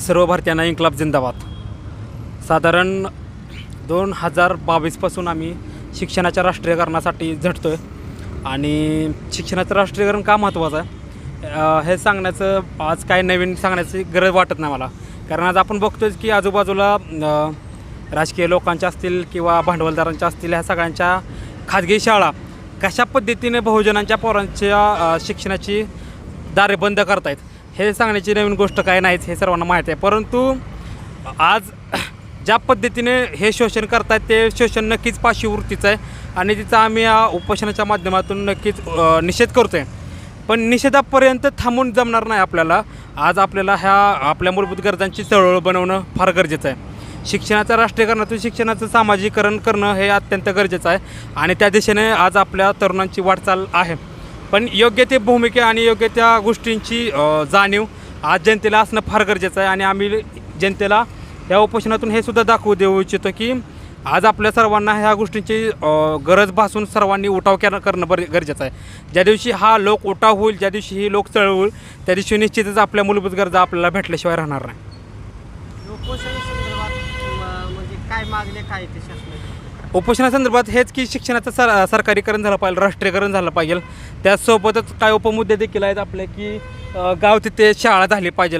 सर्व भारतीयांना इन्कलाब जिंदाबाद. साधारण दोन हजार बावीसपासून आम्ही शिक्षणाच्या राष्ट्रीयकरणासाठी झटतो आहे आणि शिक्षणाचं राष्ट्रीयकरण का महत्त्वाचं आहे? हे सांगण्याचं आज काय नवीन सांगण्याची गरज वाटत नाही मला. कारण आज आपण बघतोय की आजूबाजूला राजकीय लोकांच्या असतील किंवा भांडवलदारांच्या असतील ह्या सगळ्यांच्या खाजगी शाळा कशा पद्धतीने बहुजनांच्या पोरांच्या शिक्षणाची दारे बंद करतायत? हे सांगण्याची नवीन गोष्ट काय नाहीच हे सर्वांना माहीत आहे. परंतु आज ज्या पद्धतीने हे शोषण करतात ते शोषण नक्कीच पाशिवृत्तीचं आहे आणि तिचा आम्ही या उपोषणाच्या माध्यमातून नक्कीच निषेध करतो आहे पण निषेधापर्यंत थांबून जमणार नाही आपल्याला. आज आपल्याला ह्या आपल्या मूलभूत गरजांची चळवळ बनवणं फार गरजेचं आहे. शिक्षणाच्या राष्ट्रीयकरणातून शिक्षणाचं सामाजिकरण करणं हे अत्यंत गरजेचं आहे आणि त्या दिशेने आज आपल्या तरुणांची वाटचाल आहे. पण योग्य ते भूमिका आणि योग्य त्या गोष्टींची जाणीव आज जनतेला असणं फार गरजेचं आहे. आणि आम्ही जनतेला या उपोषणातून हे सुद्धा दाखवू देऊ इच्छितो की आज आपल्या सर्वांना ह्या गोष्टींची गरज भासून सर्वांनी उठाव केला करणं बर गरजेचं आहे. ज्या दिवशी हा लोक उठाव होईल ज्या दिवशी ही लोक चळवळ होईल त्या दिवशी निश्चितच आपल्या मूलभूत गरजा आपल्याला भेटल्याशिवाय राहणार नाही. म्हणजे काय मागले काय ते शासनाच्या उपोषणासंदर्भात हेच की शिक्षणाचं सर सरकारीकरण झालं पाहिजे राष्ट्रीयकरण झालं पाहिजे. त्यासोबतच काय उपमुद्दे देखील आहेत आपले की गाव तिथे शाळा झाली पाहिजे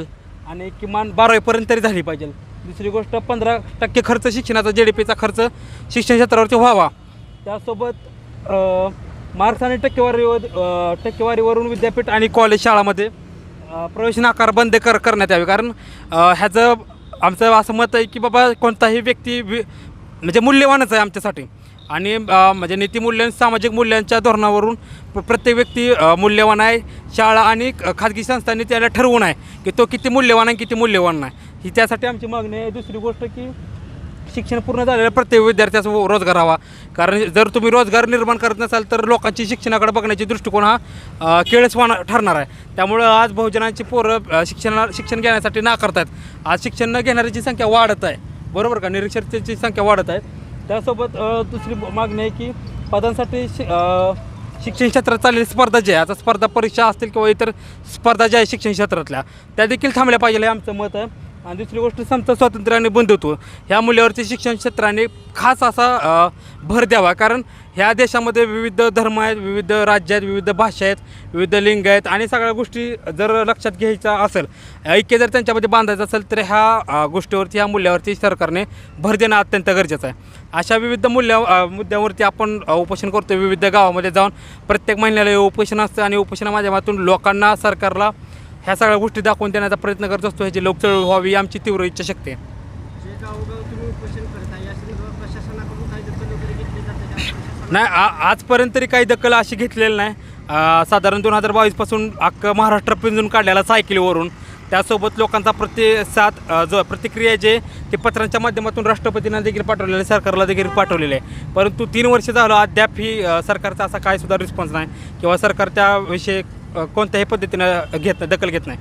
आणि किमान बारावीपर्यंत तरी झाली पाहिजे. दुसरी गोष्ट पंधरा टक्के खर्च शिक्षणाचा जे डी पीचा खर्च शिक्षण क्षेत्रावरती व्हावा. त्यासोबत मार्क्स आणि टक्केवारीवर टक्केवारीवरून विद्यापीठ आणि कॉलेज शाळामध्ये प्रवेश नाकार बंद कर करण्यात यावे. कारण ह्याचं आमचं असं मत आहे की बाबा कोणताही व्यक्ती वि म्हणजे मूल्यवानच आहे आमच्यासाठी. आणि म्हणजे नीतिमूल्य सामाजिक मूल्यांच्या धोरणावरून प्रत्येक व्यक्ती मूल्यवान आहे. शाळा आणि खाजगी संस्थांनी त्याला ठरवून आहे की तो किती मूल्यवान आहे किती मूल्यवान नाही. ही त्यासाठी आमची मागणी आहे. दुसरी गोष्ट की शिक्षण पूर्ण झालेलं प्रत्येक विद्यार्थ्याचा रोजगार हवा. कारण जर तुम्ही रोजगार निर्माण करत नसाल तर लोकांची शिक्षणाकडे बघण्याची दृष्टिकोन हा अ, केळसवान ठरणार आहे. त्यामुळं आज बहुजनांची पोरं शिक्षणा शिक्षण घेण्यासाठी नाकारत आहेत आज शिक्षण न घेणाऱ्याची संख्या वाढत आहे. बरोबर का? निरक्षरतेची संख्या वाढत आहे. त्यासोबत दुसरी मागणी आहे की पदांसाठी शि शिक्षण क्षेत्रात चाललेली स्पर्धा जी आहे आता स्पर्धा परीक्षा असतील किंवा इतर स्पर्धा ज्या आहे शिक्षण क्षेत्रातल्या त्या देखील थांबल्या पाहिजे हे आमचं मत आहे. आणि दुसरी गोष्ट समता स्वातंत्र्य आणि बंधुत्व. ह्या मूल्यावरती शिक्षण क्षेत्राने खास असा भर द्यावा. कारण ह्या देशामध्ये विविध धर्म आहेत विविध राज्य आहेत विविध भाषा आहेत विविध लिंग आहेत आणि सगळ्या गोष्टी जर लक्षात घ्यायचा असेल ऐक्य जर त्यांच्यामध्ये बांधायचं असेल तर ह्या गोष्टीवरती ह्या मूल्यावरती सरकारने भर देणं अत्यंत गरजेचं आहे. अशा विविध मूल्या मुद्द्यावरती आपण उपोषण करतो विविध गावामध्ये जाऊन प्रत्येक महिन्याला उपोषण असतं आणि उपोषणा माध्यमातून लोकांना सरकारला ह्या सगळ्या गोष्टी दाखवून देण्याचा प्रयत्न करत असतो ह्याची लोकचळवळ व्हावी ही आमची तीव्र इच्छा शक्ती आहे नाही आ आजपर्यंत तरी काही दखल अशी घेतलेली नाही. साधारण दोन हजार बावीसपासून अख्खं महाराष्ट्र पिंजून काढलेला सायकलीवरून त्यासोबत लोकांचा प्रतिसाद जो प्रतिक्रिया जे ते पत्रांच्या माध्यमातून राष्ट्रपतींना देखील पाठवलेलं आहे सरकारला देखील पाठवलेलं आहे. परंतु तीन वर्ष झालं अद्याप ही सरकारचा असा काय सुद्धा रिस्पॉन्स नाही. किंवा सरकार त्याविषयी कोणत्याही पद्धतीनं घेत नाही दखल घेत नाही.